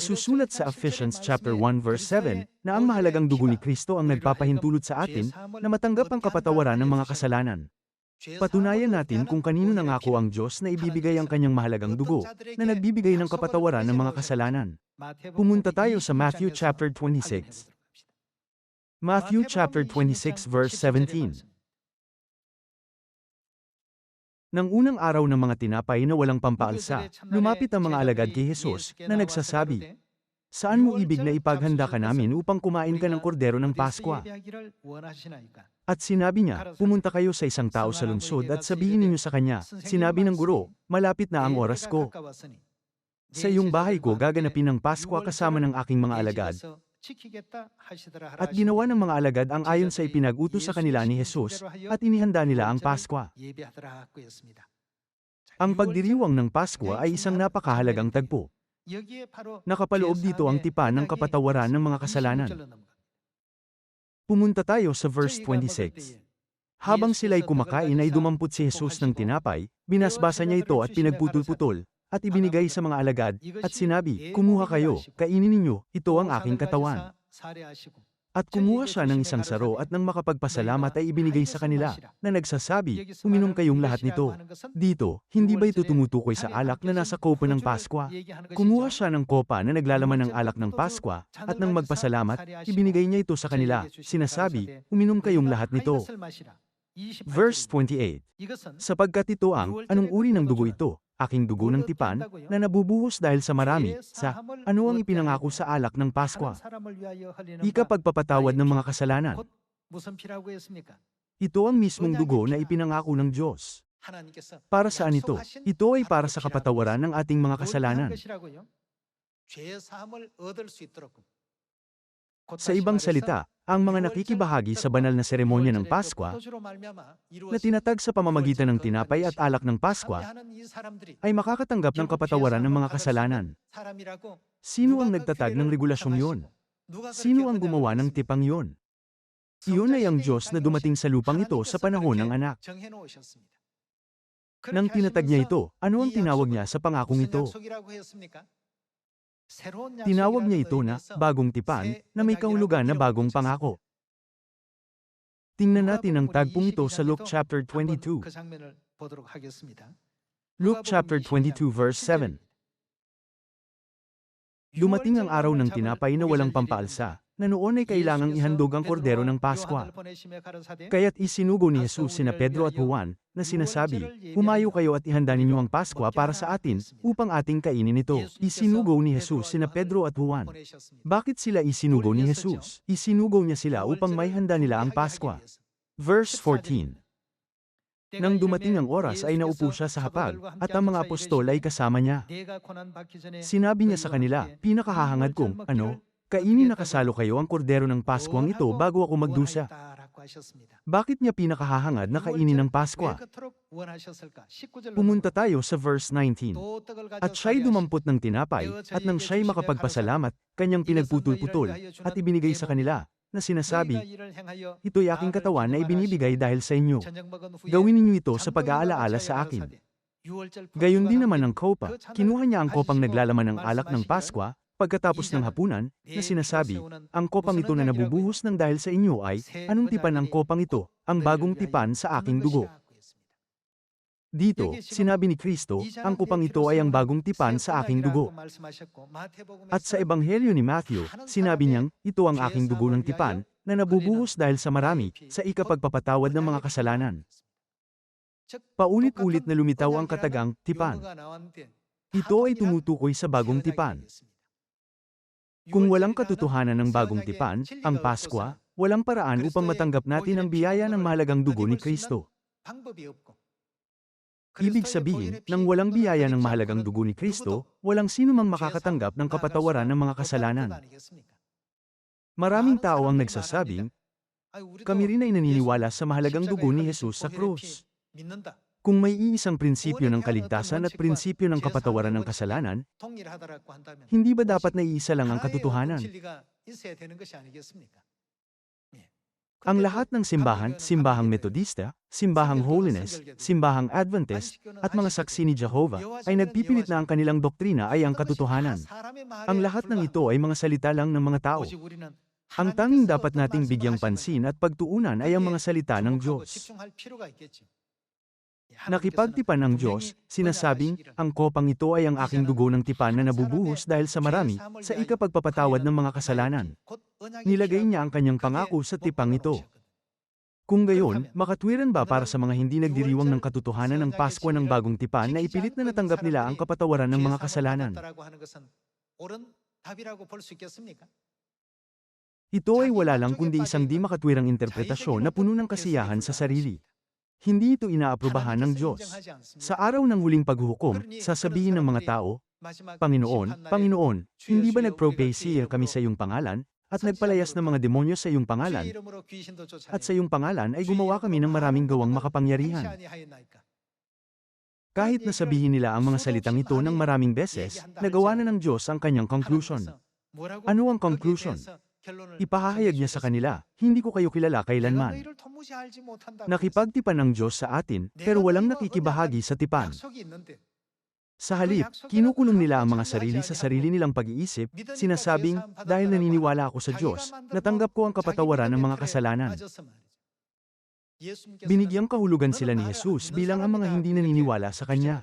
Nasusulat sa Ephesians chapter 1 verse 7 na ang mahalagang dugo ni Kristo ang nagpapahintulot sa atin na matanggap ang kapatawaran ng mga kasalanan. Patunayan natin kung kanino nangako ang Diyos na ibibigay ang kanyang mahalagang dugo na nagbibigay ng kapatawaran ng mga kasalanan. Pumunta tayo sa Matthew chapter 26. Matthew chapter 26 verse 17. Nang unang araw ng mga tinapay na walang pampaalsa, lumapit ang mga alagad kay Jesus na nagsasabi, Saan mo ibig na ipaghanda ka namin upang kumain ka ng kordero ng Paskwa? At sinabi niya, pumunta kayo sa isang tao sa lungsod at sabihin ninyo sa kanya, sinabi ng guro, malapit na ang oras ko. Sa iyong bahay ko gaganapin ang Paskwa kasama ng aking mga alagad. At ginawa ng mga alagad ang ayon sa ipinag-utos sa kanila ni Jesus, at inihanda nila ang Paskwa. Ang pagdiriwang ng Paskwa ay isang napakahalagang tagpo. Nakapaloob dito ang tipan ng kapatawaran ng mga kasalanan. Pumunta tayo sa verse 26. Habang sila'y kumakain ay dumampot si Jesus ng tinapay, binasbasa niya ito at pinagputol-putol, at ibinigay sa mga alagad, at sinabi, Kumuha kayo, kainin ninyo, ito ang aking katawan. At kumuha siya ng isang saro at nang makapagpasalamat ay ibinigay sa kanila, na nagsasabi, Uminom kayong lahat nito. Dito, hindi ba ito tumutukoy sa alak na nasa kopa ng Paskwa? Kumuha siya ng kopa na naglalaman ng alak ng Paskwa, at nang magpasalamat, ibinigay niya ito sa kanila, sinasabi, Uminom kayong lahat nito. Verse 28. Sapagkat ito ang, anong uri ng dugo ito? Aking dugo ng tipan, na nabubuhos dahil sa marami, sa, ano ang ipinangako sa alak ng Paskwa? Ikapagpapatawad ng mga kasalanan. Ito ang mismong dugo na ipinangako ng Diyos. Para saan ito? Ito ay para sa kapatawaran ng ating mga kasalanan. Sa ibang salita, ang mga nakikibahagi sa banal na seremonya ng Paskwa, na tinatag sa pamamagitan ng tinapay at alak ng Paskwa, ay makakatanggap ng kapatawaran ng mga kasalanan. Sino ang nagtatag ng regulasyong yun? Sino ang gumawa ng tipang yun? Iyon ay ang Diyos na dumating sa lupang ito sa panahon ng anak. Nang tinatag niya ito, ano ang tinawag niya sa pangakong ito? Tinawag niya ito na bagong tipan na may kahulugan na bagong pangako. Tingnan natin ang tagpong ito sa Luke chapter 22. Luke chapter 22 verse 7. Dumating ang araw ng tinapay na walang pampaalsa, na noon ay kailangang ihandog ang kordero ng Paskwa. Kaya't isinugo ni Jesus sina Pedro at Juan, na sinasabi, Humayo kayo at ihanda ninyo ang Paskwa para sa atin, upang ating kainin ito. Isinugo ni Jesus sina Pedro at Juan. Bakit sila isinugo ni Jesus? Isinugo niya sila upang may handa nila ang Paskwa. Verse 14. Nang dumating ang oras ay naupo siya sa hapag, at ang mga apostol ay kasama niya. Sinabi niya sa kanila, pinakahahangad kong, ano, kainin na kasalo kayo ang kordero ng Paskwang ito bago ako magdusa. Bakit niya pinakahahangad na kainin ng Paskwa? Pumunta tayo sa verse 19. At siya'y dumampot ng tinapay, at nang siya'y makapagpasalamat, kanyang pinagputol-putol, at ibinigay sa kanila, na sinasabi, Ito'y aking katawan na ibinibigay dahil sa inyo. Gawin ninyo ito sa pag-aalaala sa akin. Gayon din naman ang kopa, kinuha niya ang kopang naglalaman ng alak ng Paskwa, pagkatapos ng hapunan, na sinasabi, ang kopang ito na nabubuhos ng dahil sa inyo ay, anong tipan ng kopang ito, ang bagong tipan sa aking dugo. Dito, sinabi ni Kristo, ang kupang ito ay ang bagong tipan sa aking dugo. At sa Ebanghelyo ni Matthew, sinabi niyang, ito ang aking dugo ng tipan, na nabubuhos dahil sa marami, sa ikapagpapatawad ng mga kasalanan. Paulit-ulit na lumitaw ang katagang, tipan. Ito ay tumutukoy sa bagong tipan. Kung walang katotohanan ng bagong tipan, ang Paskwa, walang paraan upang matanggap natin ang biyaya ng mahalagang dugo ni Kristo. Ibig sabihin, nang walang biyaya ng mahalagang dugo ni Kristo, walang sino mang makakatanggap ng kapatawaran ng mga kasalanan. Maraming tao ang nagsasabing, kami rin ay naniniwala sa mahalagang dugo ni Jesus sa krus. Kung may iisang prinsipyo ng kaligtasan at prinsipyo ng kapatawaran ng kasalanan, hindi ba dapat na iisa lang ang katotohanan? Ang lahat ng simbahan, simbahang Metodista, simbahang Holiness, simbahang Adventist, at mga saksi ni Jehovah, ay nagpipilit na ang kanilang doktrina ay ang katotohanan. Ang lahat ng ito ay mga salita lang ng mga tao. Ang tanging dapat nating bigyang pansin at pagtuunan ay ang mga salita ng Diyos. Nakipagtipan ang Diyos, sinasabing, ang kopang ito ay ang aking dugo ng tipan na nabubuhos dahil sa marami, sa ikapagpapatawad ng mga kasalanan. Nilagay niya ang kanyang pangako sa tipang ito. Kung gayon, makatwiran ba para sa mga hindi nagdiriwang ng katotohanan ng Pasko ng bagong tipan na ipilit na natanggap nila ang kapatawaran ng mga kasalanan? Ito ay wala lang kundi isang di makatwirang interpretasyon na puno ng kasiyahan sa sarili. Hindi ito inaaprubahan ng Diyos. Sa araw ng huling paghuhukom, sasabihin ng mga tao, Panginoon, Panginoon, hindi ba nag-prophecy kami sa iyong pangalan, at nagpalayas ng mga demonyo sa iyong pangalan, at sa iyong pangalan ay gumawa kami ng maraming gawang makapangyarihan. Kahit na sabihin nila ang mga salitang ito ng maraming beses, nagawa na ng Diyos ang kanyang conclusion. Ano ang conclusion? Ipahahayag niya sa kanila, hindi ko kayo kilala kailanman. Nakipagtipan ng Diyos sa atin, pero walang nakikibahagi sa tipan. Sa halip, kinukulong nila ang mga sarili sa sarili nilang pag-iisip, sinasabing, dahil naniniwala ako sa Diyos, natanggap ko ang kapatawaran ng mga kasalanan. Binigyang kahulugan sila ni Jesus bilang ang mga hindi naniniwala sa Kanya.